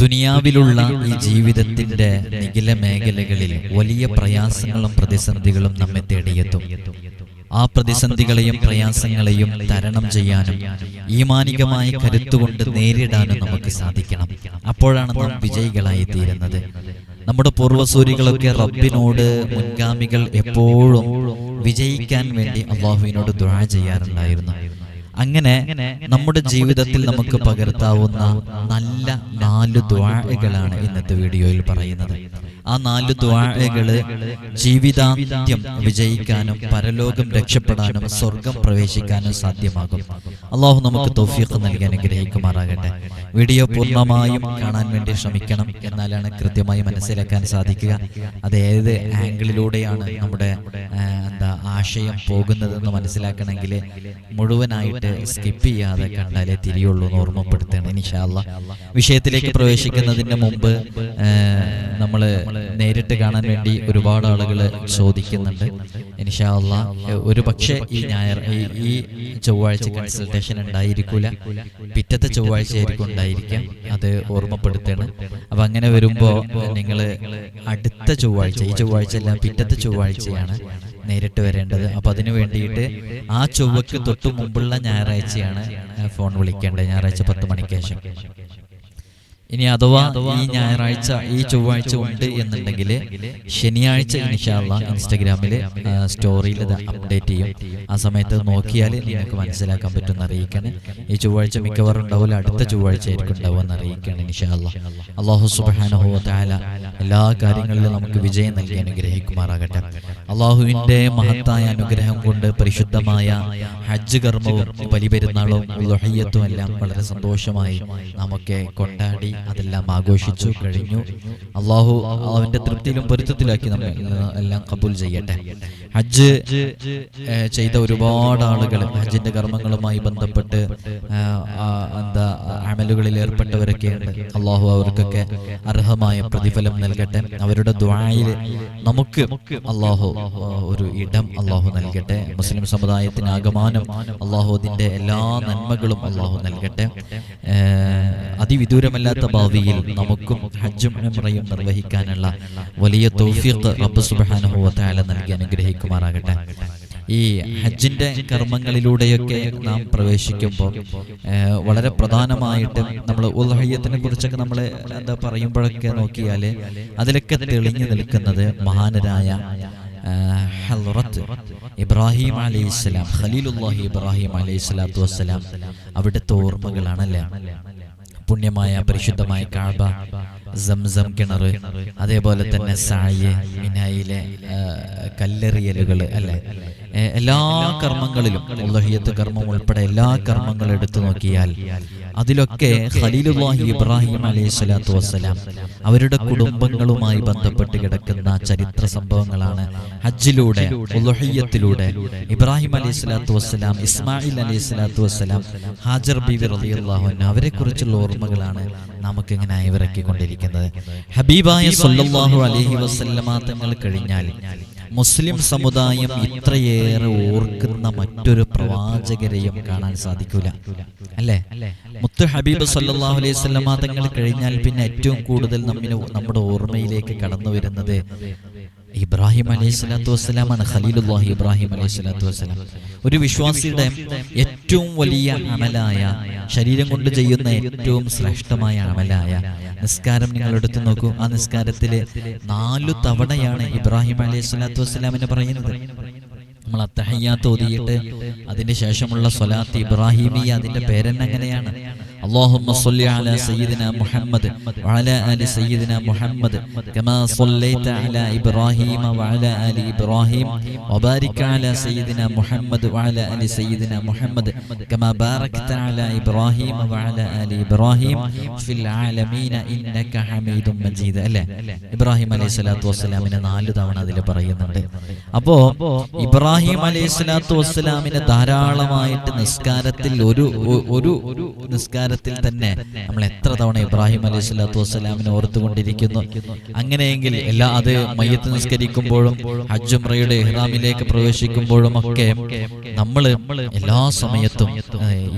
ദുനിയാവിലുള്ള ഈ ജീവിതത്തിന്റെ നിഖില മേഖലകളിൽ വലിയ പ്രയാസങ്ങളും പ്രതിസന്ധികളും നമ്മെ തേടിയെത്തും. ആ പ്രതിസന്ധികളെയും പ്രയാസങ്ങളെയും തരണം ചെയ്യാനും ഈമാനികമായ കരുത്തുകൊണ്ട് നേരിടാനും നമുക്ക് സാധിക്കണം. അപ്പോഴാണ് നാം വിജയികളായി തീരുന്നത്. നമ്മുടെ പൂർവസൂരികളൊക്കെ റബ്ബിനോട് മുൻഗാമികൾ എപ്പോഴും വിജയിക്കാൻ വേണ്ടി അള്ളാഹുവിനോട് ദുആ ചെയ്യാറുണ്ടായിരുന്നു. അങ്ങനെ നമ്മുടെ ജീവിതത്തിൽ നമുക്ക് പകർത്താവുന്ന നല്ല നാല് ദ്വാഴകളാണ് ഇന്നത്തെ വീഡിയോയിൽ പറയുന്നത്. ആ നാല് ദ്വാഴകൾ ജീവിതാന്ത്യം വിജയിക്കാനും പരലോകം രക്ഷപ്പെടാനും സ്വർഗം പ്രവേശിക്കാനും സാധ്യമാകും. അള്ളാഹു നമുക്ക് തൗഫീഖ് നൽകി അനുഗ്രഹിക്കുമാറാകട്ടെ. വീഡിയോ പൂർണമായും കാണാൻ വേണ്ടി ശ്രമിക്കണം എന്നാലാണ് കൃത്യമായി മനസ്സിലാക്കാൻ സാധിക്കുക. അത് ഏത് ആംഗിളിലൂടെയാണ് നമ്മുടെ ആശയം പോകുന്നതെന്ന് മനസ്സിലാക്കണമെങ്കിൽ മുഴുവനായിട്ട് സ്കിപ്പ് ചെയ്യാതെ കണ്ടാലേ തിരിയുള്ളൂ എന്ന് ഓർമ്മപ്പെടുത്തണം ഇനിഷാല്ല വിഷയത്തിലേക്ക് പ്രവേശിക്കുന്നതിന് മുമ്പ് നമ്മൾ നേരിട്ട് കാണാൻ വേണ്ടി ഒരുപാട് ആളുകൾ ചോദിക്കുന്നുണ്ട്. ഇനിഷാല്ല ഒരു പക്ഷേ ഈ ഞായർ ഈ- ചൊവ്വാഴ്ച കൺസൾട്ടേഷൻ ഉണ്ടായിരിക്കില്ല പിറ്റത്തെ ചൊവ്വാഴ്ച ആയിരിക്കും ഉണ്ടായിരിക്കാം അത് ഓർമ്മപ്പെടുത്തണം. അപ്പൊ അങ്ങനെ വരുമ്പോൾ നിങ്ങൾ അടുത്ത ചൊവ്വാഴ്ച ഈ ചൊവ്വാഴ്ച അല്ല പിറ്റത്തെ ചൊവ്വാഴ്ചയാണ് നേരിട്ട് വരേണ്ടത്. അപ്പൊ അതിനു വേണ്ടിയിട്ട് ആ ചൊവ്വയ്ക്ക് തൊട്ട് മുമ്പുള്ള ഞായറാഴ്ചയാണ് ഫോൺ വിളിക്കേണ്ടത്. ഞായറാഴ്ച പത്ത് മണിക്ക് ശേഷം. ഇനി അഥവാ ഈ ഞായറാഴ്ച ഈ ചൊവ്വാഴ്ച ഉണ്ട് എന്നുണ്ടെങ്കിൽ ശനിയാഴ്ച ഇൻഷാല്ല ഇൻസ്റ്റഗ്രാമിൽ സ്റ്റോറിയിൽ ഇത് അപ്ഡേറ്റ് ചെയ്യും. ആ സമയത്ത് നോക്കിയാൽ നിങ്ങൾക്ക് മനസ്സിലാക്കാൻ പറ്റും അറിയിക്കണം. ഈ ചൊവ്വാഴ്ച മിക്കവാറും ഉണ്ടാവില്ല അടുത്ത ചൊവ്വാഴ്ച ആയിരിക്കും ഉണ്ടാവുമെന്ന് അറിയിക്കണം ഇൻഷാല്ല അള്ളാഹു സുബാനഹു താല എല്ലാ കാര്യങ്ങളിലും നമുക്ക് വിജയം നൽകി അനുഗ്രഹിക്കുമാറാകട്ടെ. അള്ളാഹുവിന്റെ മഹത്തായ അനുഗ്രഹം കൊണ്ട് പരിശുദ്ധമായ ഹജ്ജ് കർമ്മവും ബലിപെരുന്നാളും ലൊഹയ്യത്തും എല്ലാം വളരെ സന്തോഷമായി നമുക്ക് കൊണ്ടാടി അതെല്ലാം ആഘോഷിച്ചു കഴിഞ്ഞു. അള്ളാഹു അവന്റെ തൃപ്തിയിലും പൊരുത്തത്തിലാക്കി നമ്മൾ എല്ലാം കബൂൽ ചെയ്യട്ടെ. ഹജ്ജ് ചെയ്ത ഒരുപാട് ആളുകൾ ഹജ്ജിന്റെ കർമ്മങ്ങളുമായി ബന്ധപ്പെട്ട് എന്താ അമലുകളിൽ ഏർപ്പെട്ടവരൊക്കെ ഉണ്ട്. അള്ളാഹു അവർക്കൊക്കെ അർഹമായ പ്രതിഫലം നൽകട്ടെ. അവരുടെ ദ്വായിൽ നമുക്ക് അള്ളാഹു ഒരു ഇടം അള്ളാഹു നൽകട്ടെ. മുസ്ലിം സമുദായത്തിന് ആകമാനം അള്ളാഹു എല്ലാ നന്മകളും അള്ളാഹു നൽകട്ടെ. ഏഹ്, അതിവിദൂരമല്ലാത്ത ഭാവിയിൽ നമുക്കും ഹജ്ജും ഉംറയും നിർവഹിക്കാനുള്ള വലിയ തൗഫീഖ് റബ്ബ് സുബ്ഹാനഹു വ തആല നൽകി അനുഗ്രഹിക്കുമാറാകട്ടെ. ഈ ഹജ്ജിന്റെ കർമ്മങ്ങളിലൂടെയൊക്കെ നാം പ്രവേശിക്കുമ്പോൾ വളരെ പ്രധാനമായിട്ട് നമ്മൾ ഉൽഹയ്യത്തിനെ കുറിച്ചൊക്കെ നമ്മൾ എന്താ പറയുമ്പോഴൊക്കെ നോക്കിയാൽ അതിലൊക്കെ തെളിഞ്ഞു നിൽക്കുന്നത് മഹാനരായ ഇബ്രാഹിം അലൈഹി സ്വലാം ഖലീലുല്ലാഹി ഇബ്രാഹിം അലൈഹി സ്വലാത്തു വസ്സലാം. അവിടുത്തെ ഓർമ്മകളാണല്ലേ? പുണ്യമായ പരിശുദ്ധമായ കാബ സംസം കിണർ അതേപോലെ തന്നെ സായ് മിനായിലെ കല്ലെറിയലുകൾ അല്ലെ? എല്ലാ കർമ്മങ്ങളിലും ഉള്ളഹിയത്ത് കർമ്മം ഉൾപ്പെടെ എല്ലാ കർമ്മങ്ങളും എടുത്തു നോക്കിയാൽ അതിലൊക്കെ ഖലീലുല്ലാഹി ഇബ്രാഹിം അലൈഹി സ്വലാത്തു വസ്സലാം അവരുടെ കുടുംബങ്ങളുമായി ബന്ധപ്പെട്ട് കിടക്കുന്ന ചരിത്ര സംഭവങ്ങളാണ് ഹജ്ജിലൂടെ ഉലഹയ്യത്തിലൂടെ ഇബ്രാഹിം അലൈഹി സ്വലാത്തു വസ്സലാം ഇസ്മായിൽ അലൈഹി സ്വലാത്തു വസ്സലാം ഹാജർ ബീവി റളിയല്ലാഹു അൻഹ അവരെ കുറിച്ചുള്ള ഓർമ്മകളാണ് നമുക്ക് ഇങ്ങനെ കൊണ്ടിരിക്കുന്നത്. ഹബീബായ സല്ലല്ലാഹു അലൈഹി വസല്ലമ തങ്ങൾ കഴിഞ്ഞാൽ മുസ്ലിം സമുദായം ഇത്രയേറെ ഓർക്കുന്ന മറ്റൊരു പ്രവാചകരെയും കാണാൻ സാധിക്കൂല. അല്ലേ? മുത്ത് ഹബീബ് സല്ലാഹു അലൈഹി വസല്ലമ തങ്ങൾ കഴിഞ്ഞാൽ പിന്നെ ഏറ്റവും കൂടുതൽ നമ്മിന് നമ്മുടെ ഓർമ്മയിലേക്ക് കടന്നു വരുന്നത് ഇബ്രാഹിം അലൈഹി സ്വലാത്തു വസ്സലാമാണ് ഖലീലുല്ലാഹി ഇബ്രാഹിം അലൈഹി സ്വലാത്തു വസ്സലാം. ഒരു വിശ്വാസിയുടെ ഏറ്റവും വലിയ അമലായ ശരീരം കൊണ്ട് ചെയ്യുന്ന ഏറ്റവും ശ്രേഷ്ഠമായ അമലായ. നിസ്കാരം നിങ്ങൾ എടുത്തു നോക്കൂ. ആ നിസ്കാരത്തിൽ നാലു തവണയാണ് ഇബ്രാഹിം അലൈഹി സ്വലാത്തു വസ്സലാമിന് പറയുന്നത്. നമ്മൾ അത്തഹയ്യാത്ത് ഓതിയിട്ട് അതിന്റെ ശേഷമുള്ള സ്വലാത്ത് ഇബ്രാഹിമി അതിന്റെ പേരെന്നെ അങ്ങനെയാണ്. اللهم صل على سيدنا محمد وعلى آل سيدنا محمد كما صليت على إبراهيم وعلى آل إبراهيم وبارك على سيدنا محمد وعلى آل سيدنا محمد كما باركت على إبراهيم وعلى آل إبراهيم في العالمين إنك حميد مجيد അല്ലേ ഇബ്രാഹിം അലൈഹി സ്വലാത്തു വസ്സലാമിനെ നാല് തവണ അതിൽ പറയുന്നുണ്ട് അപ്പോ ഇബ്രാഹിം അലൈഹി സ്വലാത്തു വസ്സലാമിനെ ധാരാളമായിട്ട് നിസ്കാരത്തിൽ ഒരു ഒ- ഒരു നിസ്കാരത്തിൽ തന്നെ നമ്മൾ എത്ര തവണ ഇബ്രാഹിം അലൈഹി സ്വലാത്തു വസ്സലാമിനെ ഓർത്തുകൊണ്ടിരിക്കുന്നു. അങ്ങനെയെങ്കിൽ എല്ലാ അത് മയ്യത്ത് നിസ്കരിക്കുമ്പോഴും ഹജ്ജുമ്രയുടെ ഇഹ്റാമിലേക്ക് പ്രവേശിക്കുമ്പോഴും ഒക്കെ നമ്മൾ എല്ലാ സമയത്തും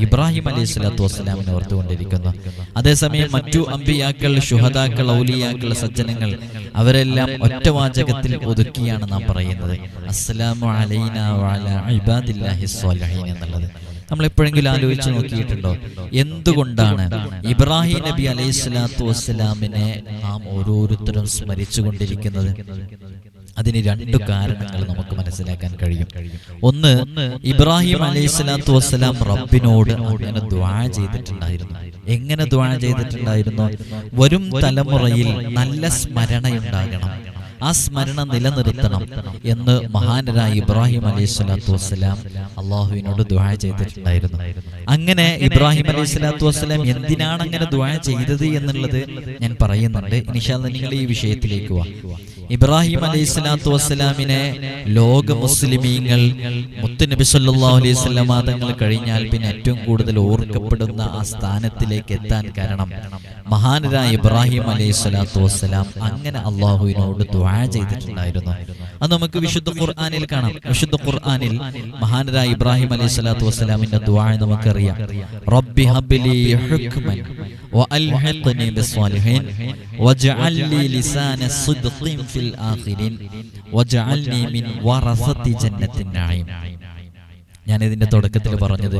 ഇബ്രാഹിം അലൈഹി സ്വലാത്തു വസ്സലാമിനെ ഓർത്തുകൊണ്ടിരിക്കുന്നു. അതേസമയം മറ്റു അമ്പിയാക്കൾ ശുഹദാക്കൾ ഔലിയാക്കൾ സജ്ജനങ്ങൾ അവരെല്ലാം ഒറ്റ വാചകത്തിൽ ഒതുക്കിയാണ് നാം പറയുന്നത്. അസ്സലാമു അലൈന വഅല ഇബാദില്ലാഹി സ്വാലിഹീൻ എന്നുള്ളത്. നമ്മൾ എപ്പോഴെങ്കിലും ആലോചിച്ച് നോക്കിയിട്ടുണ്ടോ? എന്തുകൊണ്ടാണ് ഇബ്രാഹിം നബി അലൈഹി സ്വലാത്തു വസ്സലാമിനെ നാം ഓരോരുത്തരും സ്മരിച്ചു കൊണ്ടിരിക്കുന്നത് അതിന് രണ്ടു കാരണങ്ങൾ നമുക്ക് മനസ്സിലാക്കാൻ കഴിയും. ഒന്ന് ഇബ്രാഹിം അലൈഹി സ്വലാത്തു വസ്സലാം റബ്ബിനോട് അങ്ങനെ ദ്വാ ചെയ്തിട്ടുണ്ടായിരുന്നു. എങ്ങനെ ദ്വാ ചെയ്തിട്ടുണ്ടായിരുന്നു? വരും തലമുറയിൽ നല്ല സ്മരണയുണ്ടാകണം. ആ സ്മരണ നിലനിർത്തണം എന്ന് മഹാനരായ ഇബ്രാഹിം അലൈഹി സ്വലാത്തു വസ്സലാം അള്ളാഹുവിനോട് ദ്വാ ചെയ്തിട്ടുണ്ടായിരുന്നു. അങ്ങനെ ഇബ്രാഹിം അലൈഹി സ്വലാത്തു വസ്സലാം എന്തിനാണ് അങ്ങനെ ദ്വാ ചെയ്തത് എന്നുള്ളത് ഞാൻ പറയുന്നുണ്ട്. നിഷാദ് നിങ്ങൾ ഈ വിഷയത്തിലേക്ക് വാ. ഇബ്രാഹിം അലൈഹി സ്വലാത്തു വസ്സലാമിനെ ലോക മുസ്ലിമീങ്ങൾ മുത്തുനബി സല്ലാ അലൈഹി വസല്ലമ തങ്ങൾ കഴിഞ്ഞാൽ പിന്നെ ഏറ്റവും കൂടുതൽ ഓർക്കപ്പെടുന്ന ആ സ്ഥാനത്തിലേക്ക് എത്താൻ കാരണം മഹാനരായ ഇബ്രാഹിം അലൈഹി സ്വലാത്തു വസ്സലാം അങ്ങനെ അള്ളാഹുവിനോട് ദ്വാ ചെയ്തിട്ടുണ്ടായിരുന്നു. അത് നമുക്ക് വിശുദ്ധ ഖുർആാനിൽ കാണാം. വിശുദ്ധ ഖുർആാനിൽ മഹാനരായ ഇബ്രാഹിം അലൈഹി സ്വലാത്തു വസ്സലാമിന്റെ ദ്വാ നമുക്കറിയാം. റബ്ബി ഹുക്മൻ وألحقني بالصالحين واجعل لي لسان صدق في الآخرين واجعلني من ورثة جنة النعيم ഞാൻ ഇതിന്റെ തുടക്കത്തിൽ പറഞ്ഞത്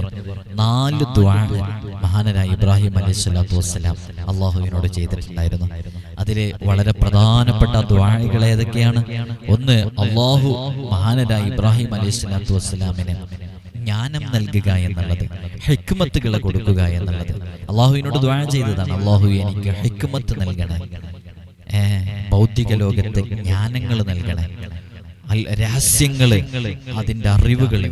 നാല് ദ്വാ മഹാനരായ ഇബ്രാഹിം അലൈഹി സ്വലാത്തു വസ്സലാം അള്ളാഹുവിനോട് ചെയ്തിട്ടുണ്ടായിരുന്നു അതിലെ വളരെ പ്രധാനപ്പെട്ട ദ്വാകൾ ഏതൊക്കെയാണ് ഒന്ന് അള്ളാഹു മഹാനരായ ഇബ്രാഹിം അലൈഹി സ്വലാത്തു വസ്സലാമിന് ജ്ഞാനം നൽകുക എന്നുള്ളത് ഹിക്മത്തുകളെ കൊടുക്കുക എന്നുള്ളത്. അള്ളാഹുവിനോട് ദ്വാര ചെയ്തതാണ്. അള്ളാഹു എനിക്ക് ഹിക്മത്ത് നൽകണേ. ഭൗതിക ലോകത്തെ ജ്ഞാനങ്ങൾ നൽകണേ. രഹസ്യങ്ങൾ അതിന്റെ അറിവുകൾ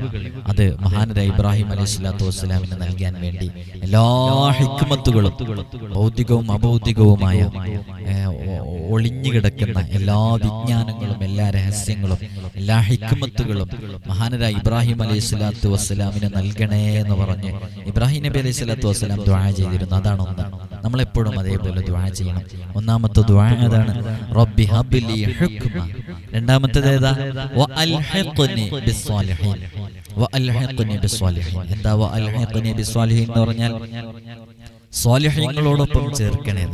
അത് മഹാനര ഇബ്രാഹിം അലൈഹി സ്വലാത്തു വസ്സലാമിന് നൽകാൻ വേണ്ടി എല്ലാ ഹിക്മത്തുകളും ഭൗതികവും അഭൗതികവുമായ ഒളിഞ്ഞു കിടക്കുന്ന എല്ലാ വിജ്ഞാനങ്ങളും എല്ലാ രഹസ്യങ്ങളും എല്ലാ ഹിക്മത്തുകളും മഹാനര ഇബ്രാഹിം അലൈഹി സ്വലാത്തു വസ്സലാമിന് നൽകണേ എന്ന് പറഞ്ഞ് ഇബ്രാഹിം നബി അലൈഹി സ്വലാത്തു വസ്സലാം ദ്വാര ചെയ്തിരുന്നു. അതാണ് ഒന്ന്. നമ്മളെപ്പോഴും അതേപോലെ ദ്വാര ചെയ്യണം. ഒന്നാമത്തെ ദ്വാ അതാണ് റബ്ബി ഹബ്ബിലി ഹുക്മ. രണ്ടാമത്തേത് ഏതാ? എന്താ എന്ന് പറഞ്ഞാൽ? സ്വാലിഹ്യങ്ങളോടൊപ്പം ചേർക്കണേ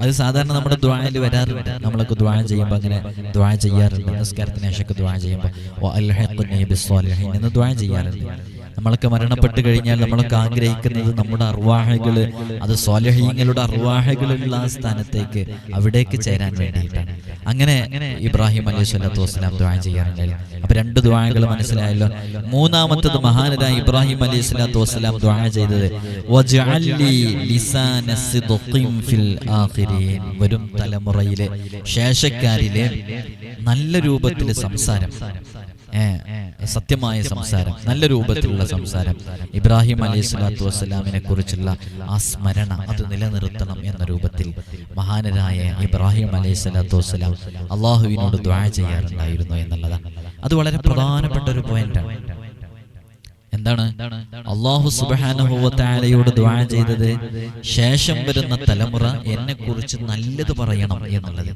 അത് സാധാരണ നമ്മുടെ ദ്വായിൽ വരാറുണ്ട് നമ്മളൊക്കെ ദ്വാ ചെയ്യുമ്പോൾ അങ്ങനെ ദ്വാ ചെയ്യാറുണ്ട്. നമസ്കാരത്തിന് ശേഷമൊക്കെ ദ്വാ ചെയ്യുമ്പോൾ എന്ന് ദ്വാ ചെയ്യാറുണ്ട്. നമ്മളൊക്കെ മരണപ്പെട്ട് കഴിഞ്ഞാൽ നമ്മളൊക്കെ ആഗ്രഹിക്കുന്നത് നമ്മുടെ അറുവാഹകൾ അത് സ്വാലഹീങ്ങളുടെ അർവാഹകളുള്ള ആ സ്ഥാനത്തേക്ക് അവിടേക്ക് ചേരാൻ വേണ്ടിയിട്ടാണ്. അങ്ങനെ ഇബ്രാഹിം അലൈഹി സ്വലാത്തു വസ്സലാം ദ്വാ ചെയ്യാറുണ്ടായിരുന്നു അപ്പൊ രണ്ട് ദ്വാഹകൾ മനസ്സിലായല്ലോ. മൂന്നാമത്തത് മഹാനരായ ഇബ്രാഹിം അലൈഹി സ്വലാത്തു വസ്സലാം ദ്വാ ചെയ്തത്. വരും തലമുറയിലെ ശേഷക്കാരിലെ നല്ല രൂപത്തിൽ സംസാരം. സത്യമായ സംസാരം നല്ല രൂപത്തിലുള്ള സംസാരം. ഇബ്രാഹിം അലൈഹി സ്വലാത്തു വസ്സലാമിനെ കുറിച്ചുള്ള ആ സ്മരണ അത് നിലനിർത്തണം എന്ന രൂപത്തിൽ മഹാനരായ ഇബ്രാഹിം അലൈഹി സ്വലാത്തു വസ്സലാം അള്ളാഹുവിനോട് ദ്വാ ചെയ്യാറുണ്ടായിരുന്നു എന്നുള്ളതാണ്. അത് വളരെ പ്രധാനപ്പെട്ട ഒരു പോയിന്റാണ് എന്താണ്? അള്ളാഹു സുബാനുഭവത്താലയോട് ദ്വാ ചെയ്തത് ശേഷം വരുന്ന തലമുറ എന്നെ കുറിച്ച് നല്ലത് പറയണം എന്നുള്ളത്.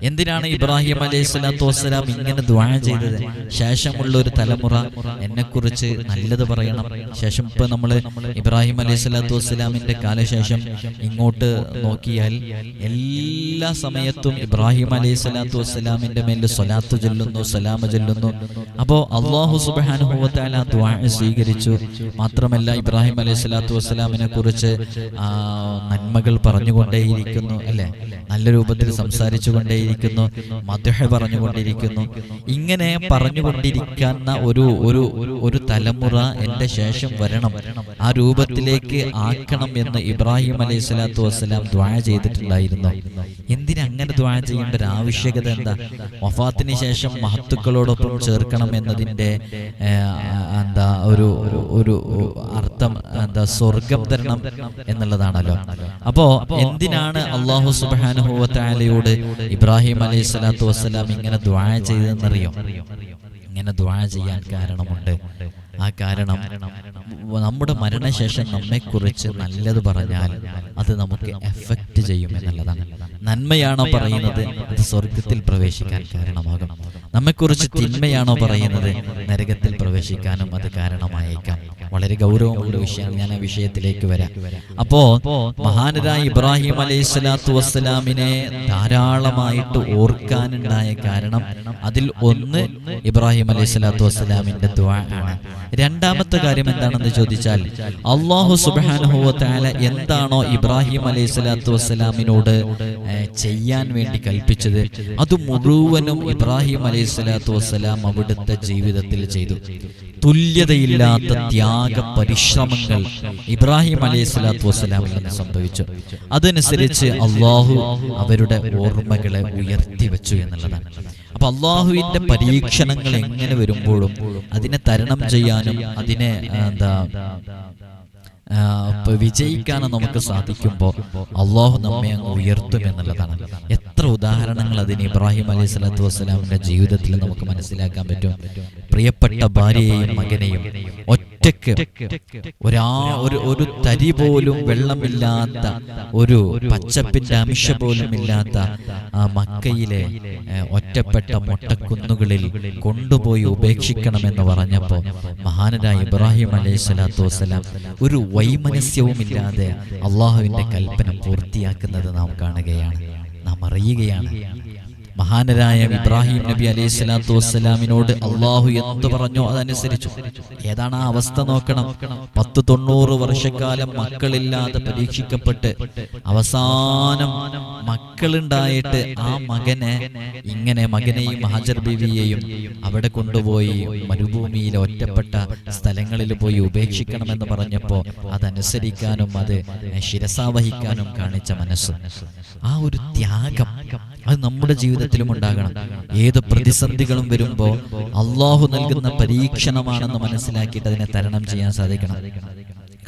എന്തിനാണ് ഇബ്രാഹിം അലൈഹി സ്വലാത്തു വസ്സലാം ഇങ്ങനെ ദ്വാ ചെയ്തത്? ശേഷമുള്ള ഒരു തലമുറ എന്നെക്കുറിച്ച് നല്ലത് പറയണം. ശേഷം ഇപ്പൊ നമ്മൾ ഇബ്രാഹിം അലൈഹി സ്വലാത്തു വസ്സലാമിന്റെ കാലശേഷം ഇങ്ങോട്ട് നോക്കിയാൽ എല്ലാ സമയത്തും ഇബ്രാഹിം അലൈഹി സ്വലാത്തു വസ്സലാമിന്റെ മേൽ സ്വലാത്ത് ചൊല്ലുന്നു സലാമ ചൊല്ലുന്നു. അപ്പോ അള്ളാഹു സുബാനുഭവത്താല ദ്വാ സ്വീകരിച്ചു. മാത്രമല്ല ഇബ്രാഹിം അലൈഹി സ്വലാത്തു വസ്സലാമിനെ കുറിച്ച് ആ, നന്മകൾ പറഞ്ഞുകൊണ്ടേയിരിക്കുന്നു അല്ലെ? നല്ല രൂപത്തിൽ സംസാരിച്ചു കൊണ്ടേയിരിക്കുന്നു മധുഹ പറഞ്ഞുകൊണ്ടിരിക്കുന്നു ഇങ്ങനെ പറഞ്ഞുകൊണ്ടിരിക്കുന്ന ഒരു ഒരു ഒരു തലമുറ എന്റെ ശേഷം വരണം. ആ രൂപത്തിലേക്ക് ആക്കണം എന്ന് ഇബ്രാഹിം അലൈഹി സ്വലാത്തു വസ്സലാം ദ്വാഴ ചെയ്തിട്ടുണ്ടായിരുന്നു. എന്തിനങ്ങനെ അങ്ങനെ ദ്വാ ചെയ്യേണ്ട ഒരു ആവശ്യകത എന്താ? വഫാത്തിന് ശേഷം മഹത്തുക്കളോടൊപ്പം ചേർക്കണം എന്നതിന്റെ എന്താ ഒരു ഒരു അർത്ഥം എന്താ സ്വർഗം തരണം എന്നുള്ളതാണല്ലോ. അപ്പോ എന്തിനാണ് അള്ളാഹു സുബാനുഭവത്താലയോട് ഇബ്രാഹിം അലൈഹി സ്വലാത്തു വസ്സലാം ഇങ്ങനെ ദ്വായ ചെയ്തതെന്നറിയോ? ഇങ്ങനെ ദ്വായ ചെയ്യാൻ കാരണമുണ്ട്. ആ കാരണം നമ്മുടെ മരണശേഷം നമ്മെക്കുറിച്ച് നല്ലത് പറഞ്ഞാൽ അത് നമുക്ക് എഫക്റ്റ് ചെയ്യും എന്നുള്ളതാണ്. നന്മയാണോ പറയുന്നത്? അത് സ്വർഗത്തിൽ പ്രവേശിക്കാൻ കാരണമാകും. നമ്മെക്കുറിച്ച് തിന്മയാണോ പറയുന്നത്? നരകത്തിൽ പ്രവേശിക്കാനും അത് കാരണമായേക്കാം. വളരെ ഗൗരവമുള്ള വിഷയമാണ് ഞാൻ ആ വിഷയത്തിലേക്ക് വരാം. അപ്പോ മഹാനരായ ഇബ്രാഹിം അലൈഹി സ്വലാത്തു വസ്സലാമിനെ ധാരാളമായിട്ട് ഓർക്കാനുണ്ടായ കാരണം അതിൽ ഒന്ന് ഇബ്രാഹിം അലൈഹി സ്വലാത്തു വസ്സലാമിന്റെ ദ്വാ ആണ്. രണ്ടാമത്തെ കാര്യം എന്താണെന്ന് ചോദിച്ചാൽ അള്ളാഹു സുബാനുഭവത്താല എന്താണോ ഇബ്രാഹിം അലൈഹി സ്വലാത്തു വസ്സലാമിനോട് ചെയ്യാൻ വേണ്ടി കൽപ്പിച്ചത് അത് മുഴുവനും ഇബ്രാഹിം അലൈഹി സ്വലാത്തു വസ്സലാം അവിടുത്തെ ജീവിതത്തിൽ ചെയ്തു. തുല്യതയില്ലാത്ത ത്യാഗ പരിശ്രമങ്ങൾ ഇബ്രാഹിം അലൈഹി സ്വലാത്തു വസ്സലാമിൽ നിന്ന് സംഭവിച്ചു. അതനുസരിച്ച് അള്ളാഹു അവരുടെ ഓർമ്മകളെ ഉയർത്തി വെച്ചു എന്നുള്ളതാണ്. അപ്പൊ അള്ളാഹുവിന്റെ പരീക്ഷണങ്ങൾ എങ്ങനെ വരുമ്പോഴും അതിനെ തരണം ചെയ്യാനും അതിനെ എന്താ വിജയിക്കാനും നമുക്ക് സാധിക്കുമ്പോൾ അള്ളാഹു നമ്മെ അങ്ങ് ഉയർത്തും എന്നുള്ളതാണ്. എത്ര ഉദാഹരണങ്ങൾ അതിന് ഇബ്രാഹിം അലൈഹി സ്വലാത്തു വസ്സലാമിന്റെ ജീവിതത്തിൽ നമുക്ക് മനസ്സിലാക്കാൻ പറ്റും. പ്രിയപ്പെട്ട ഭാര്യയെയും മകനെയും ഒറ്റയ്ക്ക് ഒരാ ഒരു ഒരു തരി പോലും വെള്ളമില്ലാത്ത ഒരു പച്ചപ്പിന്റെ അംശ പോലും ഇല്ലാത്ത ആ മക്കയിലെ ഒറ്റപ്പെട്ട മുട്ടക്കുന്നുകളിൽ കൊണ്ടുപോയി ഉപേക്ഷിക്കണമെന്ന് പറഞ്ഞപ്പോൾ മഹാനരായ ഇബ്രാഹിം അലൈഹി സ്വലാത്തു വസ്സലാം ഒരു വൈമനസ്യവുമില്ലാതെ അള്ളാഹുവിന്റെ കൽപ്പന പൂർത്തിയാക്കുന്നത് നാം കാണുകയാണ്. നാം അറിയുകയാണ്. മഹാനരായ ഇബ്രാഹിം നബി അലൈഹി സ്വലാത്തു വസ്സലാമിനോട് അള്ളാഹു എന്തു പറഞ്ഞോ അതനുസരിച്ചു. ഏതാണ് ആ അവസ്ഥ നോക്കണം. പത്ത് തൊണ്ണൂറ് വർഷക്കാലം മക്കളില്ലാതെ പരീക്ഷിക്കപ്പെട്ട് അവസാനം മക്കളുണ്ടായിട്ട് ആ മകനെ ഇങ്ങനെ മകനെയും ഹാജർ ബീവിയെയും അവിടെ കൊണ്ടുപോയി മരുഭൂമിയിലെ ഒറ്റപ്പെട്ട സ്ഥലങ്ങളിൽ പോയി ഉപേക്ഷിക്കണമെന്ന് പറഞ്ഞപ്പോൾ അതനുസരിക്കാനും അത് ശിരസാവഹിക്കാനും കാണിച്ച മനസ്സ്. ആ ഒരു ത്യാഗം. അത് നമ്മുടെ ജീവിതത്തിലും ഉണ്ടാകണം. ഏത് പ്രതിസന്ധികളും വരുമ്പോൾ അള്ളാഹു നൽകുന്ന പരീക്ഷണമാണെന്ന് മനസ്സിലാക്കിയിട്ട് അതിനെ തരണം ചെയ്യാൻ സാധിക്കണം.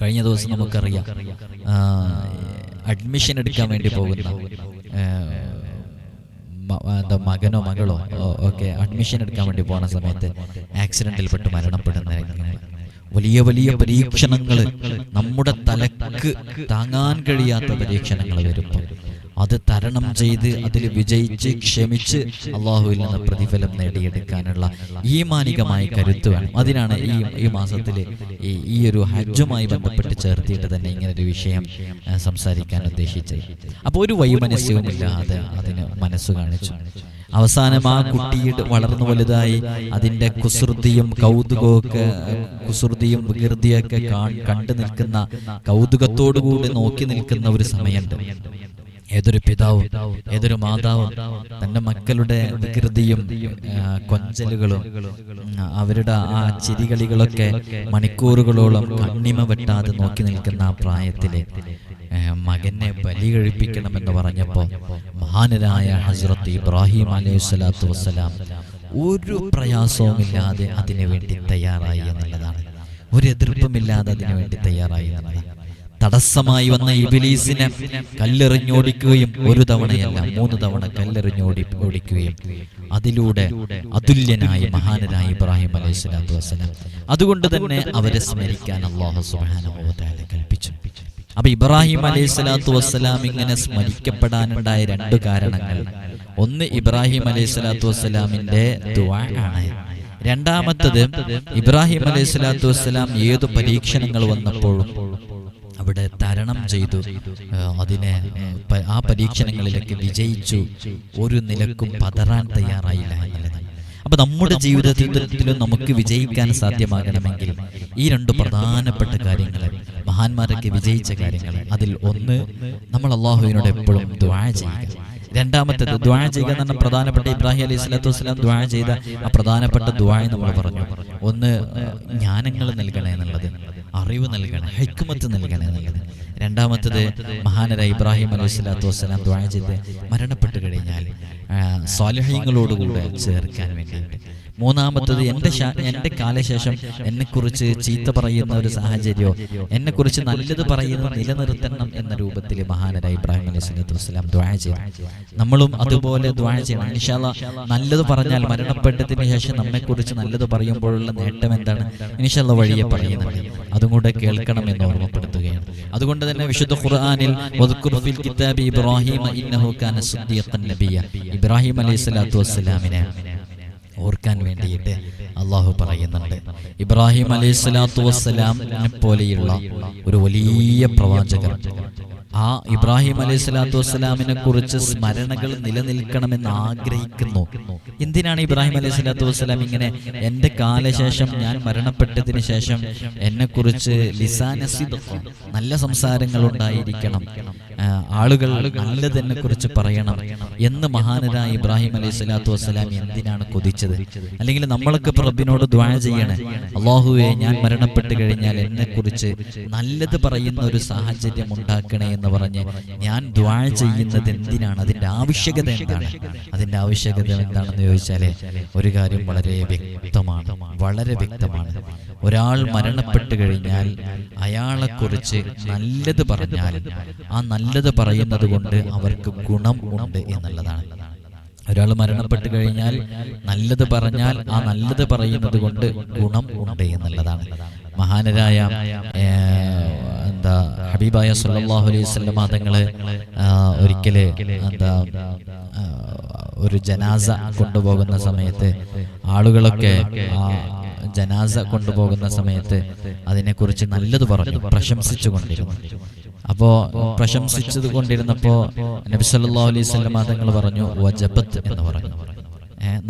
കഴിഞ്ഞ ദിവസം നമുക്കറിയാം. അഡ്മിഷൻ എടുക്കാൻ വേണ്ടി പോകുന്ന എന്താ മകനോ മകളോ? ഒക്കെ അഡ്മിഷൻ എടുക്കാൻ വേണ്ടി പോകുന്ന സമയത്ത് ആക്സിഡന്റിൽപ്പെട്ട് മരണപ്പെടുന്ന വലിയ വലിയ പരീക്ഷണങ്ങൾ നമ്മുടെ തലക്ക് താങ്ങാൻ കഴിയാത്ത പരീക്ഷണങ്ങൾ വരുമ്പോൾ അത് തരണം ചെയ്ത് അതിൽ വിജയിച്ച് ക്ഷമിച്ച് അള്ളാഹുവിൽ നിന്ന് പ്രതിഫലം നേടിയെടുക്കാനുള്ള ഈമാനികമായ കരുത്ത് വേണം. അതിനാണ് ഈ ഈ മാസത്തിൽ ഈ ഈ ഒരു ഹജ്ജുമായി ബന്ധപ്പെട്ട് ചേർത്തിയിട്ട് തന്നെ ഇങ്ങനെ ഒരു വിഷയം സംസാരിക്കാൻ ഉദ്ദേശിച്ചത്. അപ്പോൾ ഒരു വൈമനസ്യവും ഇല്ലാതെ അതിന് മനസ്സ് കാണിച്ചു. അവസാനം ആ കുട്ടിയുടെ വളർന്നു വലുതായി അതിന്റെ കുസൃതിയും കൗതുകമൊക്കെ കുസൃതിയും വികൃതിയൊക്കെ കണ്ടു നിൽക്കുന്ന കൗതുകത്തോടുകൂടി നോക്കി നിൽക്കുന്ന ഒരു സമയമുണ്ട്. ഏതൊരു പിതാവും ഏതൊരു മാതാവും തന്റെ മക്കളുടെ വികൃതിയും കൊഞ്ചലുകളും അവരുടെ ആ ചിരികളികളൊക്കെ മണിക്കൂറുകളോളം കണ്ണിമ വെട്ടാതെ നോക്കി നിൽക്കുന്ന ആ പ്രായത്തിലെ മകനെ ബലി കഴിപ്പിക്കണമെന്ന് പറഞ്ഞപ്പോൾ മഹാനരായ ഹസ്രത്ത് ഇബ്രാഹിം അലൈഹി സ്വലാത്തു വസ്സലാം ഒരു പ്രയാസവുമില്ലാതെ അതിനു വേണ്ടി തയ്യാറായി എന്നുള്ളതാണ്. ഒരു എതിർപ്പുമില്ലാതെ അതിനു വേണ്ടി തയ്യാറായി എന്നുള്ളതാണ്. തടസ്സമായി വന്ന ഇബിലീസിനെ കല്ലെറിഞ്ഞോടിക്കുകയും ഒരു തവണയല്ല മൂന്ന് തവണ കല്ലെറിഞ്ഞോടി ഓടിക്കുകയും അതിലൂടെ അതുല്യനായ മഹാനരായ ഇബ്രാഹിം അലൈഹി സ്വലാത്തു വസ്സലാം. അതുകൊണ്ട് തന്നെ അവരെ സ്മരിക്കാൻ അള്ളാഹു വ കൽപ്പിച്ചു. അപ്പൊ ഇബ്രാഹിം അലൈഹി സ്വലാത്തു വസ്സലാം ഇങ്ങനെ സ്മരിക്കപ്പെടാനുണ്ടായ രണ്ട് കാരണങ്ങൾ. ഒന്ന് ഇബ്രാഹിം അലൈഹി സ്വലാത്തു വസ്സലാമിന്റെ ദുവാണ് രണ്ടാമത്തത് ഇബ്രാഹിം അലൈഹി സ്വലാത്തു വസ്സലാം ഏതു പരീക്ഷണങ്ങൾ വന്നപ്പോഴും അവിടെ തരണം ചെയ്തു. അതിനെ ആ, പരീക്ഷണങ്ങളിലൊക്കെ വിജയിച്ചു. ഒരു നിലക്കും പതറാൻ തയ്യാറായില്ല എന്നുള്ളത്. അപ്പൊ നമ്മുടെ ജീവിതത്തിലും നമുക്ക് വിജയിക്കാൻ സാധ്യമാകണമെങ്കിൽ ഈ രണ്ട് പ്രധാനപ്പെട്ട കാര്യങ്ങൾ മഹാന്മാരൊക്കെ വിജയിച്ച കാര്യങ്ങൾ അതിൽ ഒന്ന് നമ്മൾ അള്ളാഹുവിനോട് എപ്പോഴും ദ്വാഴ ചെയ്യുക. രണ്ടാമത്തേത് ദ്വാഴ ചെയ്യുക എന്ന് പറഞ്ഞാൽ പ്രധാനപ്പെട്ട ഇബ്രാഹിം അലൈഹി സ്വലാത്തു വസ്സലാം ദ്വാഴ ചെയ്ത ആ പ്രധാനപ്പെട്ട ദ്വാഴ നമ്മൾ പറഞ്ഞു ഒന്ന് ജ്ഞാനങ്ങൾ നൽകണേ എന്നുള്ളത്. അറിവ് നൽകണം ഹെക്കുമത്ത് നൽകണം എന്നുള്ളത് രണ്ടാമത്തത് മഹാനരായ ഇബ്രാഹിം അലൈഹി സ്വലാത്തു വസ്സലാം ദ്വാജിത്തെ ചെയ്ത് മരണപ്പെട്ടു കഴിഞ്ഞാൽ സ്വാലിഹ്യങ്ങളോടുകൂടെ ചേർക്കാൻ വേണ്ടിയിട്ട് മൂന്നാമത്തത് എന്റെ എന്റെ കാലശേഷം എന്നെക്കുറിച്ച് ചീത്ത പറയുന്ന ഒരു സാഹചര്യമോ എന്നെക്കുറിച്ച് നല്ലത് പറയുന്ന നിലനിർത്തണം എന്ന രൂപത്തിൽ മഹാനരായ ഇബ്രാഹിം അലൈഹി സ്വലത്തു വസ്സലാം ദ്വാഴ ചെയ്യണം. നമ്മളും അതുപോലെ ദ്വാഴ ചെയ്യണം. ഇൻഷാല്ല നല്ലത് പറഞ്ഞാൽ മരണപ്പെട്ടതിന് ശേഷം നമ്മെക്കുറിച്ച് നല്ലത് പറയുമ്പോഴുള്ള നേട്ടം എന്താണ്? ഇൻഷാല്ല വഴിയെ പറയുന്നുണ്ട് അതും കൂടെ കേൾക്കണം എന്ന് ഓർമ്മപ്പെടുത്തുകയാണ്. അതുകൊണ്ട് തന്നെ വിശുദ്ധ ഖുർആാനിൽ ഇബ്രാഹിം ഇബ്രാഹിം അലൈഹി സ്വലാത്തു വസ്സലാമിനെ. ഓർക്കാൻ വേണ്ടിയിട്ട് അള്ളാഹു പറയുന്നുണ്ട്. ഇബ്രാഹിം അലൈഹി സ്വലാത്തു വസ്സലാമിനെ പോലെയുള്ള ഒരു വലിയ പ്രവാചകർ ആ ഇബ്രാഹിം അലൈഹി സ്വലാത്തു വസ്സലാമിനെ കുറിച്ച് സ്മരണകൾ നിലനിൽക്കണമെന്ന് ആഗ്രഹിക്കുന്നു. എന്തിനാണ് ഇബ്രാഹിം അലൈഹി സ്വലാത്തു വസ്സലാം ഇങ്ങനെ എന്റെ കാലശേഷം ഞാൻ മരണപ്പെട്ടതിന് ശേഷം എന്നെക്കുറിച്ച് ലിസാനസിദ് നല്ല സംസാരങ്ങൾ ഉണ്ടായിരിക്കണം. ആളുകൾ നല്ലതെന്നെ കുറിച്ച് പറയണം. എന്ന് മഹാനരായ ഇബ്രാഹിം അലൈഹി സ്വലാത്തു വസ്സലാം എന്തിനാണ് കൊതിച്ചത്? അല്ലെങ്കിൽ നമ്മളൊക്കെ പ്രബിനോട് റബ്ബിനോട് ദ്വാഴ ചെയ്യണേ? അള്ളാഹുവെ ഞാൻ മരണപ്പെട്ടു കഴിഞ്ഞാൽ എന്നെ കുറിച്ച് നല്ലത് പറയുന്ന ഒരു സാഹചര്യം ഉണ്ടാക്കണേ എന്ന് പറഞ്ഞ് ഞാൻ ദ്വാഴ ചെയ്യുന്നത് എന്തിനാണ്? അതിന്റെ ആവശ്യകത എന്താണ്? അതിന്റെ ആവശ്യകത എന്താണെന്ന് ചോദിച്ചാലേ ഒരു കാര്യം വളരെ വ്യക്തമാണ്. വളരെ വ്യക്തമാണ്. ഒരാൾ മരണപ്പെട്ടു കഴിഞ്ഞാൽ അയാളെക്കുറിച്ച് നല്ലത് പറഞ്ഞാൽ ആ നല്ലത് പറയുന്നത് കൊണ്ട് അവർക്ക് ഗുണം ഉണ്ട് എന്നുള്ളതാണ്. ഒരാൾ മരണപ്പെട്ട് കഴിഞ്ഞാൽ നല്ലത് പറഞ്ഞാൽ ആ നല്ലത് പറയുന്നത് കൊണ്ട് ഗുണം ഉണ്ട് എന്നുള്ളതാണ്. മഹാനരായ എന്താ ഹബീബായ സല്ലല്ലാഹു അലൈഹി വസല്ലമ തങ്ങൾ ആ, ഒരിക്കൽ എന്താ ഒരു ജനാസ കൊണ്ടുപോകുന്ന സമയത്ത് ആളുകളൊക്കെ ആ ജനാസ കൊണ്ടുപോകുന്ന സമയത്ത് അതിനെക്കുറിച്ച് നല്ലത് പറഞ്ഞു പ്രശംസിച്ചു കൊണ്ടിരുന്നു അപ്പോ പ്രശംസിച്ചത് കൊണ്ടിരുന്നപ്പോ നബി സല്ലല്ലാഹു അലൈഹി വസല്ലം തങ്ങൾ പറഞ്ഞു വജബത്ത് എന്ന് പറഞ്ഞു.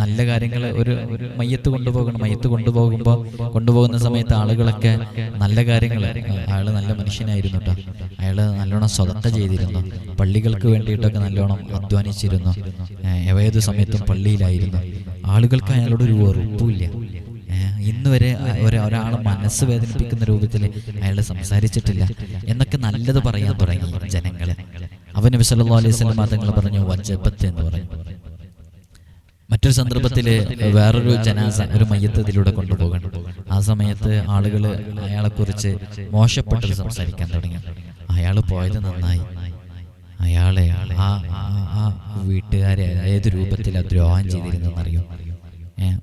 നല്ല കാര്യങ്ങൾ ഒരു ഒരു മയ്യത്ത് കൊണ്ടുപോകണം മയ്യത്ത് കൊണ്ടുപോകുമ്പോൾ കൊണ്ടുപോകുന്ന സമയത്ത് ആളുകളൊക്കെ നല്ല കാര്യങ്ങൾ അയാൾ നല്ല മനുഷ്യനായിരുന്നു കേട്ടോ അയാൾ നല്ലോണം സ്വതക്ക ചെയ്തിരുന്നു. പള്ളികൾക്ക് വേണ്ടിയിട്ടൊക്കെ നല്ലോണം അധ്വാനിച്ചിരുന്നു. ഏത് സമയത്തും പള്ളിയിലായിരുന്നു. ആളുകൾക്ക് അയാളോട് ഒരു വെറുപ്പുമില്ല ഏഹ് ഇന്ന് വരെ ഒരാളെ മനസ്സ് വേദനിപ്പിക്കുന്ന രൂപത്തിൽ അയാൾ സംസാരിച്ചിട്ടില്ല. എന്നൊക്കെ നല്ലത് പറയാൻ തുടങ്ങി ജനങ്ങൾ അവൻ നബി സല്ലല്ലാഹു അലൈഹി വസല്ലം തങ്ങൾ പറഞ്ഞു വജബത്ത് എന്ന് പറഞ്ഞു. മറ്റൊരു സന്ദർഭത്തിൽ വേറൊരു ജനാസ ഒരു മയത്തതിലൂടെ കൊണ്ടുപോകണം. ആ സമയത്ത് ആളുകൾ അയാളെക്കുറിച്ച് മോശപ്പെട്ടത് സംസാരിക്കാൻ തുടങ്ങി. അയാൾ പോയത് നന്നായി. അയാളെ ആ ആ- വീട്ടുകാരെ ഏത് രൂപത്തിൽ ദ്രോഹം ചെയ്തിരുന്നെന്നറിയോ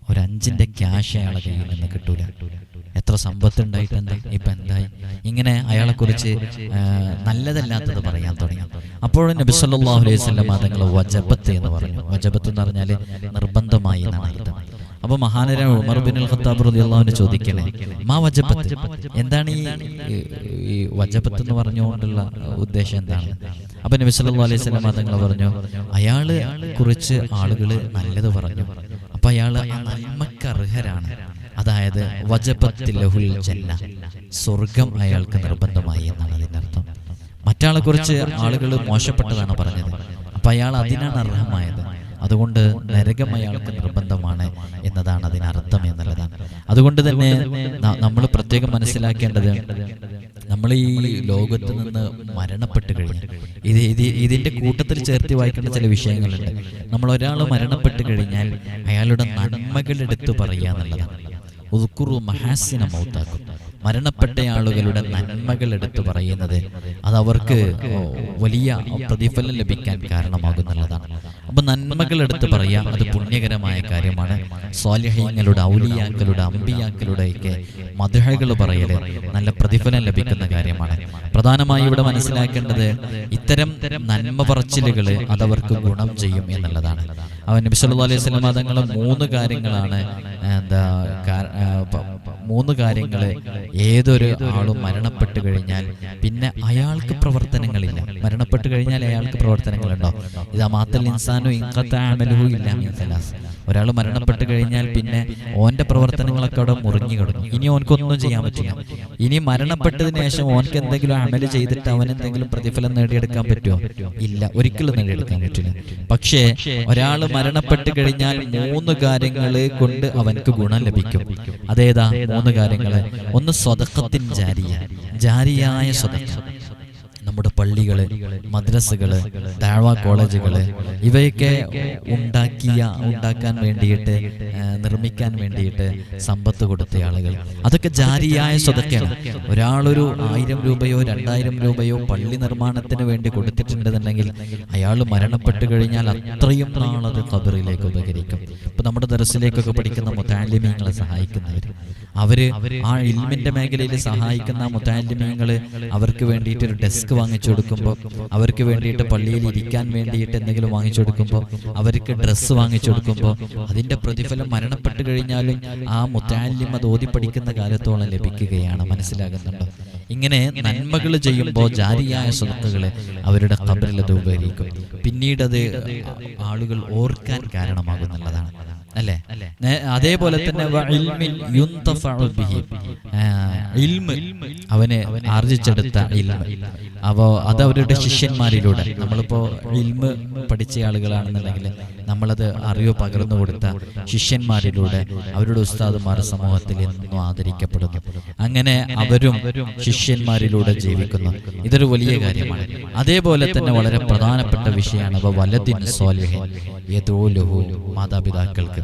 ഒരു അഞ്ചിന്റെ ക്യാഷ് അയാളെ കയ്യിൽ നിന്ന് കിട്ടൂല. എത്ര സമ്പത്ത് ഉണ്ടായിട്ട് എന്താ? ഇപ്പൊ എന്തായി? ഇങ്ങനെ അയാളെ കുറിച്ച് നല്ലതല്ലാത്തത് പറയാൻ തുടങ്ങി. അപ്പോഴും നബി സല്ലാഹു അലൈഹി വസല്ലം തങ്ങൾ വജബത്ത് എന്ന് പറഞ്ഞു. വജബത്ത് എന്ന് പറഞ്ഞാൽ നിർബന്ധമായി എന്നാണ് അർത്ഥം. അപ്പൊ മഹാനര ഉമർ ബിൻ അൽ ഖത്താബ് റളിയല്ലാഹുവിനെ ചോദിക്കണേ മാ വജബത്ത്? എന്താണ് ഈ ഈ- ഈ വജബത്ത് എന്ന് പറഞ്ഞുകൊണ്ടുള്ള ഉദ്ദേശം എന്താണ്? അപ്പൊ നബി സല്ലല്ലാഹു അലൈഹി വസല്ലം തങ്ങൾ പറഞ്ഞു അയാൾ കുറിച്ച് ആളുകൾ നല്ലത് പറഞ്ഞു. അപ്പൊ അർഹരാണ് അതായത് വജബത്തിലഹുൽ ജന്ന. സ്വർഗം അയാൾക്ക് നിർബന്ധമായി എന്നാണ് അതിന്റെ അർത്ഥം. മറ്റാളെ കുറിച്ച് ആളുകൾ മോശപ്പെട്ടതാണ് പറഞ്ഞത്. അപ്പൊ അയാൾ അതിനാണ് അർഹമായത്. അതുകൊണ്ട് നരകം അയാൾക്ക് നിർബന്ധമാണ് എന്നതാണ് അതിനർത്ഥം എന്നുള്ളതാണ് അതുകൊണ്ട് തന്നെ നമ്മൾ പ്രത്യേകം മനസ്സിലാക്കേണ്ടത് നമ്മൾ ഈ ലോകത്ത് നിന്ന് മരണപ്പെട്ട് കഴിഞ്ഞു. ഇത് ഇത് ഇതിന്റെ കൂട്ടത്തിൽ ചേർത്ത് വായിക്കേണ്ട ചില വിഷയങ്ങളുണ്ട്. നമ്മൾ ഒരാൾ മരണപ്പെട്ട് കഴിഞ്ഞാൽ അയാളുടെ നന്മകൾ എടുത്തു പറയുക എന്നുള്ളതാണ്. ഉദ്കുറു മഹാസിന മൗത്താക്കും. മരണപ്പെട്ട ആളുകളുടെ നന്മകൾ എടുത്തു പറയുന്നത് അത് അവർക്ക് വലിയ പ്രതിഫലം ലഭിക്കാൻ കാരണമാകുന്നുള്ളതാണ്. അപ്പൊ നന്മകൾ എടുത്ത് പറയാം അത് പുണ്യകരമായ കാര്യമാണ്. സ്വാലിഹ്യങ്ങളുടെ ഔലിയാക്കളുടെ അമ്പിയാക്കളുടെ ഒക്കെ മധുഹകൾ പറയൽ നല്ല പ്രതിഫലം ലഭിക്കുന്ന കാര്യമാണ്. പ്രധാനമായി ഇവിടെ മനസ്സിലാക്കേണ്ടത് ഇത്തരം നന്മ പറച്ചിലുകൾ അതവർക്ക് ഗുണം ചെയ്യും എന്നുള്ളതാണ്. അവൻ നബി സല്ലല്ലാഹു അലൈഹി വസല്ലം തങ്ങൾ മൂന്ന് കാര്യങ്ങളാണ്. എന്താ മൂന്ന് കാര്യങ്ങൾ ഏതൊരു ആളും മരണപ്പെട്ട് കഴിഞ്ഞാൽ പിന്നെ അയാൾക്ക് പ്രവർത്തനങ്ങളില്ല. മരണപ്പെട്ട് കഴിഞ്ഞാൽ അയാൾക്ക് പ്രവർത്തനങ്ങളുണ്ടോ? ഇത് മാത്തൽ ഇൻസാനു ഇൻകത്താമലുഹു ഇല്ല ഒരാൾ മരണപ്പെട്ട് കഴിഞ്ഞാൽ പിന്നെ ഓന്റെ പ്രവർത്തനങ്ങളൊക്കെ അവിടെ മുറിഞ്ഞു കിടക്കും. ഇനി ഓൻക്കൊന്നും ചെയ്യാൻ പറ്റില്ല. ഇനി മരണപ്പെട്ടതിന് ശേഷം ഓൻക്ക് എന്തെങ്കിലും അമൽ ചെയ്തിട്ട് അവൻ എന്തെങ്കിലും പ്രതിഫലം നേടിയെടുക്കാൻ പറ്റുമോ ഇല്ല. ഒരിക്കലും നേടിയെടുക്കാൻ പറ്റില്ല. പക്ഷേ ഒരാൾ മരണപ്പെട്ട് കഴിഞ്ഞാൽ മൂന്ന് കാര്യങ്ങളെ കൊണ്ട് അവൻക്ക് ഗുണം ലഭിക്കും. അതേതാ? മൂന്ന് കാര്യങ്ങൾ ഒന്ന് സ്വതക്കത്തിൻ ജാരിയ. ജാരിയായ സ്വതക്ക. നമ്മുടെ പള്ളികൾ മദ്രസകൾ താഴ്വ കോളേജുകൾ ഇവയൊക്കെ ഉണ്ടാക്കിയ ഉണ്ടാക്കാൻ വേണ്ടിയിട്ട് നിർമ്മിക്കാൻ വേണ്ടിയിട്ട് സമ്പത്ത് കൊടുത്ത ആളുകൾ. അതൊക്കെ ജാരിയായ സ്വതക്കാണ്. ഒരാളൊരു ആയിരം രൂപയോ രണ്ടായിരം രൂപയോ പള്ളി നിർമ്മാണത്തിന് വേണ്ടി കൊടുത്തിട്ടുണ്ടെന്നുണ്ടെങ്കിൽ അയാൾ മരണപ്പെട്ടു കഴിഞ്ഞാൽ അത്രയും നാളത് ഖബറിലേക്ക് ഉപകരിക്കും. ഇപ്പൊ നമ്മുടെ ദർസിലേക്കൊക്കെ പഠിക്കുന്ന മുത്താലിമീങ്ങളെ സഹായിക്കുന്നവർ അവർ ആ ഇൽമിന്റെ മേഖലയിൽ സഹായിക്കുന്ന മുത്താലിമീങ്ങൾ അവർക്ക് വേണ്ടിയിട്ട് ഒരു ഡെസ്ക് വാങ്ങിച്ചു കൊടുക്കുമ്പോൾ അവർക്ക് വേണ്ടിയിട്ട് പള്ളിയിൽ ഇരിക്കാൻ വേണ്ടിയിട്ട് എന്തെങ്കിലും വാങ്ങിച്ചു കൊടുക്കുമ്പോൾ അവർക്ക് ഡ്രസ്സ് വാങ്ങിച്ചു കൊടുക്കുമ്പോൾ അതിന്റെ പ്രതിഫലം മരണപ്പെട്ടു കഴിഞ്ഞാലും ആ മുത്താലിമ അത് ഓതി പഠിക്കുന്ന കാലത്തോളം ലഭിക്കുകയാണ് മനസ്സിലാകുന്നുണ്ടോ. ഇങ്ങനെ നന്മകൾ ചെയ്യുമ്പോൾ ജാരിയായ സ്വത്തുക്കളെ അവരുടെ കബറിൽ അത് ഉപകരിക്കും. പിന്നീടത് ആളുകൾ ഓർക്കാൻ കാരണമാകുന്നുള്ളതാണ് അല്ലേ? അതേപോലെ തന്നെ അവന് ആർജിച്ചെടുത്ത ഇൽമ് അപ്പോ അത് അവരുടെ ശിഷ്യന്മാരിലൂടെ. നമ്മളിപ്പോ ഇൽമ് പഠിച്ച ആളുകളാണെന്നുണ്ടെങ്കിൽ നമ്മളത് അറിവ് പകർന്നു കൊടുത്ത ശിഷ്യന്മാരിലൂടെ അവരുടെ ഉസ്താദുമാർ സമൂഹത്തിൽ എന്നും ആദരിക്കപ്പെടുന്നു. അങ്ങനെ അവരും ശിഷ്യന്മാരിലൂടെ ജീവിക്കുന്നു. ഇതൊരു വലിയ കാര്യമാണ്. അതേപോലെ തന്നെ വളരെ പ്രധാനപ്പെട്ട വിഷയമാണ്. വലതിൻ സ്വാലിഹൻ. യദൂലുഹു മാതാപിതാക്കൾക്ക്.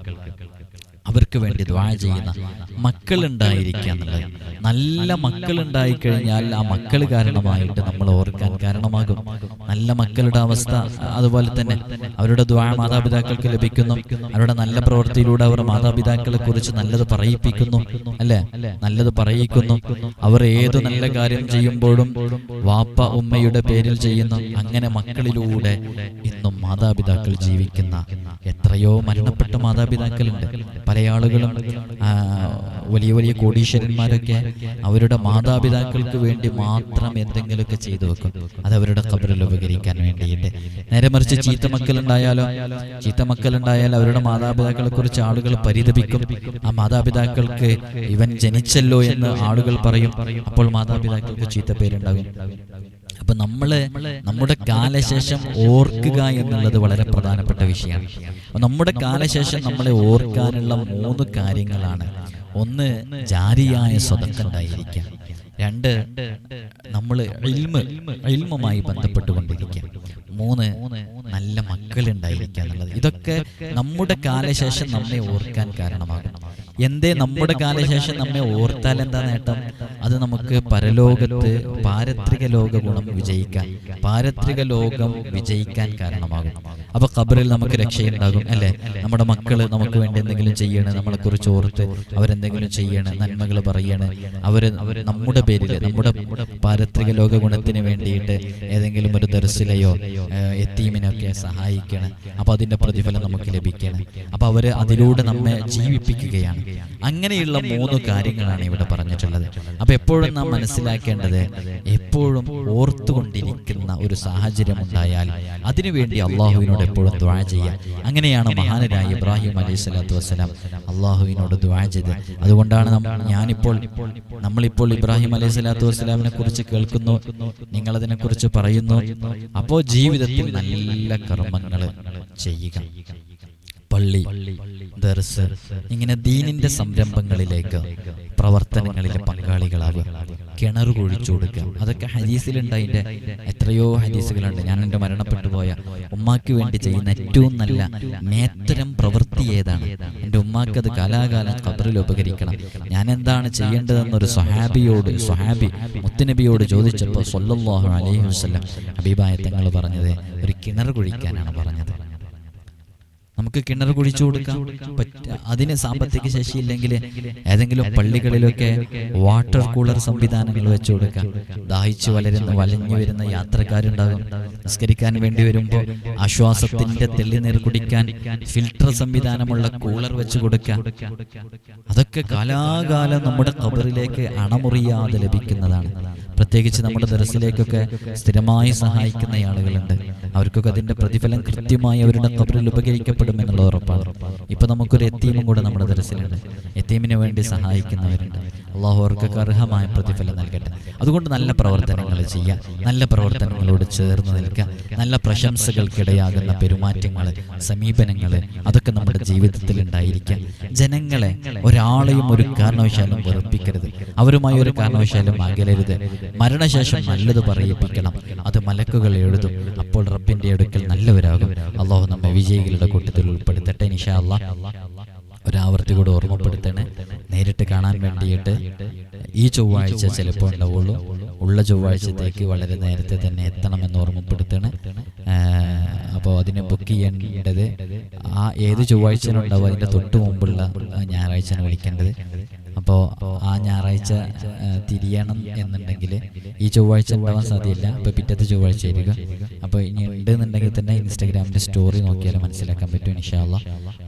അവർക്ക് വേണ്ടി ദ്വാ ചെയ്യുന്ന മക്കളുണ്ടായിരിക്കുക എന്നുള്ളത്. നല്ല മക്കളുണ്ടായി കഴിഞ്ഞാൽ ആ മക്കൾ കാരണമായിട്ട് നമ്മൾ ഓർക്കാൻ കാരണമാകും. നല്ല മക്കളുടെ അവസ്ഥ അതുപോലെ തന്നെ അവരുടെ ദ്വാ മാതാപിതാക്കൾക്ക് ലഭിക്കുന്നു. അവരുടെ നല്ല പ്രവൃത്തിയിലൂടെ അവർ മാതാപിതാക്കളെ കുറിച്ച് നല്ലത് പറയിപ്പിക്കുന്നു. അല്ലെ? നല്ലത് പറയിക്കുന്നു. അവർ ഏത് നല്ല കാര്യം ചെയ്യുമ്പോഴും വാപ്പ ഉമ്മയുടെ പേരിൽ ചെയ്യുന്നു അങ്ങനെ മക്കളിലൂടെ ഇന്നും മാതാപിതാക്കൾ ജീവിക്കുന്ന എത്രയോ മരണപ്പെട്ട മാതാപിതാക്കളുണ്ട്. പല ആളുകളും വലിയ വലിയ കോടീശ്വരന്മാരൊക്കെ അവരുടെ മാതാപിതാക്കൾക്ക് വേണ്ടി മാത്രം എന്തെങ്കിലുമൊക്കെ ചെയ്തു വെക്കും. അത് അവരുടെ കബറിൽ ഉപകരിക്കാൻ വേണ്ടിയിട്ട്. നേരെ മറിച്ച് ചീത്ത മക്കളുണ്ടായാലോ? ചീത്ത മക്കളുണ്ടായാൽ അവരുടെ മാതാപിതാക്കളെ കുറിച്ച് ആളുകൾ പരിതപിക്കും. ആ മാതാപിതാക്കൾക്ക് ഇവൻ ജനിച്ചല്ലോ എന്ന് ആളുകൾ പറയും. അപ്പോൾ മാതാപിതാക്കൾക്ക് ചീത്ത പേരുണ്ടാകും. അപ്പൊ നമ്മൾ നമ്മുടെ കാലശേഷം ഓർക്കുക എന്നുള്ളത് വളരെ പ്രധാനപ്പെട്ട വിഷയമാണ്. നമ്മുടെ കാലശേഷം നമ്മളെ ഓർക്കാനുള്ള മൂന്ന് കാര്യങ്ങളാണ്. ഒന്ന് ജാരിയായ സ്വതക്കുണ്ടായിരിക്കുക രണ്ട് നമ്മൾ ഇൽമ ഇൽമുമായി ബന്ധപ്പെട്ടുകൊണ്ടിരിക്കുക. മൂന്ന് നല്ല മക്കളുണ്ടായിരിക്കുക എന്നുള്ളത് ഇതൊക്കെ നമ്മുടെ കാലശേഷം നമ്മെ ഓർക്കാൻ കാരണമാകും. എന്തേ നമ്മുടെ കാലശേഷം നമ്മെ ഓർത്താൽ എന്താ നേട്ടം? അത് നമുക്ക് പരലോകത്ത് പാരത്രിക ലോക ഗുണം വിജയിക്കാൻ പാരത്രിക ലോകം വിജയിക്കാൻ കാരണമാകും. അപ്പൊ ഖബറിൽ നമുക്ക് രക്ഷയുണ്ടാകും അല്ലെ? നമ്മുടെ മക്കൾ നമുക്ക് വേണ്ടി എന്തെങ്കിലും ചെയ്യണേ നമ്മളെ കുറിച്ച് ഓർത്ത് അവരെന്തെങ്കിലും ചെയ്യണേ നന്മകൾ പറയണേ. അവർ നമ്മുടെ പേരിൽ നമ്മുടെ പാരത്രിക ലോക ഗുണത്തിന് വേണ്ടിയിട്ട് ഏതെങ്കിലും ഒരു ദർസിലെയോ എത്തീമിനൊക്കെ സഹായിക്കണം. അപ്പൊ അതിന്റെ പ്രതിഫലം നമുക്ക് ലഭിക്കണം. അപ്പൊ അവർ അതിലൂടെ നമ്മെ ജീവിപ്പിക്കുകയാണ്. അങ്ങനെയുള്ള മൂന്ന് കാര്യങ്ങളാണ് ഇവിടെ പറഞ്ഞിട്ടുള്ളത്. അപ്പൊ എപ്പോഴും നാം മനസ്സിലാക്കേണ്ടത് എപ്പോഴും ഓർത്തുകൊണ്ടിരിക്കുന്ന ഒരു സാഹചര്യം ഉണ്ടായാൽ അതിനുവേണ്ടി അള്ളാഹുവിനോട് എപ്പോഴും ദ്വാ ചെയ്യുക അങ്ങനെയാണ് മഹാനരായ ഇബ്രാഹിം അലൈഹി സ്വലാത്തു വസ്സലാം അള്ളാഹുവിനോട് ദ്വാ ചെയ്ത് അതുകൊണ്ടാണ് ഞാനിപ്പോൾ നമ്മളിപ്പോൾ ഇബ്രാഹിം അലൈഹി സ്വലാത്തു വസ്സലാമിനെ കുറിച്ച് കേൾക്കുന്നു. നിങ്ങളതിനെ കുറിച്ച് പറയുന്നു. അപ്പോ ജീവിതത്തിൽ നല്ല കർമ്മങ്ങൾ ചെയ്യുക. പള്ളി ദർസ് ഇങ്ങനെ ദീനിന്റെ സംരംഭങ്ങളിലേക്ക് പ്രവർത്തനങ്ങളിൽ പങ്കാളികളാവുക. കിണർ കുഴിച്ചു കൊടുക്കുക അതൊക്കെ ഹദീസിലുണ്ട്. അതിന്റെ എത്രയോ ഹദീസുകളുണ്ട്. ഞാൻ എന്റെ മരണപ്പെട്ടു പോയ ഉമ്മാക്ക് വേണ്ടി ചെയ്യുന്ന ഏറ്റവും നല്ല നേത്തരം പ്രവൃത്തി ഏതാണ്? എന്റെ ഉമ്മാക്ക് അത് കാലാകാലം ഖബറിൽ ഉപകരിക്കണം. ഞാൻ എന്താണ് ചെയ്യേണ്ടതെന്ന് ഒരു സ്വഹാബിയോട് സ്വഹാബി മുത്തുനബിയോട് ചോദിച്ചപ്പോൾ സൊല്ലാഹു അലൈഹി വസ്ലം ഹബീബായ തങ്ങൾ പറഞ്ഞത് ഒരു കിണർ കുഴിക്കാനാണ് പറഞ്ഞത്. നമുക്ക് കിണർ കുഴിച്ചു കൊടുക്കാം. അതിന് സാമ്പത്തിക ശേഷി ഇല്ലെങ്കിൽ ഏതെങ്കിലും പള്ളികളിലൊക്കെ വാട്ടർ കൂളർ സംവിധാനങ്ങൾ വെച്ചു കൊടുക്കാം. ദാഹിച്ചു വളരുന്ന വലഞ്ഞു വരുന്ന യാത്രക്കാരുണ്ടാകും. നിസ്കരിക്കാൻ വേണ്ടി വരുമ്പോൾ ആശ്വാസത്തിന്റെ തെള്ളിനീർ കുടിക്കാൻ ഫിൽട്ടർ സംവിധാനമുള്ള കൂളർ വെച്ച് കൊടുക്കാം അതൊക്കെ കാലാകാലം നമ്മുടെ കബറിലേക്ക് അണമുറിയാതെ ലഭിക്കുന്നതാണ്. പ്രത്യേകിച്ച് നമ്മുടെ ദർസിലേക്കൊക്കെ സ്ഥിരമായി സഹായിക്കുന്ന ആളുകളുണ്ട്. അവർക്കൊക്കെ അതിന്റെ പ്രതിഫലം കൃത്യമായി അവരുടെ കബറിൽ ഉപകരിക്കപ്പെടും എന്നുള്ള ഉറപ്പാണ്. ഇപ്പൊ നമുക്കൊരു എത്തീമും കൂടെ നമ്മുടെ ദരസിലുണ്ട് എത്തീമിന് വേണ്ടി സഹായിക്കുന്നവരുണ്ട്. അള്ളാഹു അവർക്കൊക്കെ അർഹമായ പ്രതിഫലം നൽകട്ടെ. അതുകൊണ്ട് നല്ല പ്രവർത്തനങ്ങൾ ചെയ്യുക നല്ല പ്രവർത്തനങ്ങളോട് ചേർന്ന് നിൽക്കുക നല്ല പ്രശംസകൾക്കിടയാകുന്ന പെരുമാറ്റങ്ങൾ സമീപനങ്ങൾ അതൊക്കെ നമ്മുടെ ജീവിതത്തിൽ ഉണ്ടായിരിക്കാം. ജനങ്ങളെ ഒരാളെയും ഒരു കാരണവശാലും വെറുപ്പിക്കരുത്. അവരുമായി ഒരു കാരണവശാലും അകലരുത്. മരണശേഷം നല്ലത് പറയിപ്പിക്കണം. അത് മലക്കുകൾ എഴുതും. അപ്പോൾ റബ്ബിന്റെ അടുക്കൽ നല്ലവരാകും. അള്ളാഹു നമ്മെ വിജയികളുടെ കൂട്ടത്തിൽ ഉൾപ്പെടുത്തട്ടെ നിഷാ അള്ളാഹ് ഒരാവർത്തി കൂടെ ഓർമ്മപ്പെടുത്തണേ. നേരിട്ട് കാണാൻ വേണ്ടിയിട്ട് ഈ ചൊവ്വാഴ്ച ചിലപ്പോൾ ഉണ്ടാവുള്ളൂ. ഉള്ള ചൊവ്വാഴ്ചത്തേക്ക് വളരെ നേരത്തെ തന്നെ എത്തണമെന്ന് ഓർമ്മപ്പെടുത്തണം അപ്പോൾ അതിനെ ബുക്ക് ചെയ്യേണ്ടത് ആ ഏത് ചൊവ്വാഴ്ചയിലുണ്ടാവും അതിന്റെ തൊട്ട് മുമ്പുള്ള ഞായറാഴ്ചയാണ് വിളിക്കേണ്ടത്. അപ്പോൾ ആ ഞായറാഴ്ച തിരിയണം എന്നുണ്ടെങ്കിൽ ഈ ചൊവ്വാഴ്ച ഉണ്ടാവാൻ സാധ്യതയില്ല. അപ്പോൾ പിറ്റത്തെ ചൊവ്വാഴ്ച ആയിരിക്കും. അപ്പോൾ ഇനി ഉണ്ടെന്നുണ്ടെങ്കിൽ തന്നെ ഇൻസ്റ്റാഗ്രാമിന്റെ സ്റ്റോറി നോക്കിയാൽ മനസ്സിലാക്കാൻ പറ്റും ഇൻഷാല്ല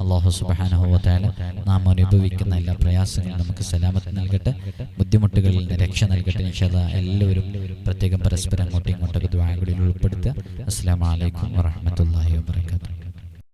അള്ളാഹു സുബാനുഭവത്തായാലും നാം അനുഭവിക്കുന്ന എല്ലാ പ്രയാസങ്ങളും നമുക്ക് സലാമത്ത് നൽകട്ടെ ബുദ്ധിമുട്ടുകളിൽ നിന്ന് രക്ഷ നൽകട്ടെ ഇൻഷാല്ല എല്ലാവരും പ്രത്യേകം പരസ്പരം അങ്ങോട്ടും ഇങ്ങോട്ടൊക്കെ ദ്വാരങ്ങളിൽ ഉൾപ്പെടുത്തുക. അസ്സാം വലൈക്കും വാഹമത്തല്ലാഹി വാബർക്കാത്തു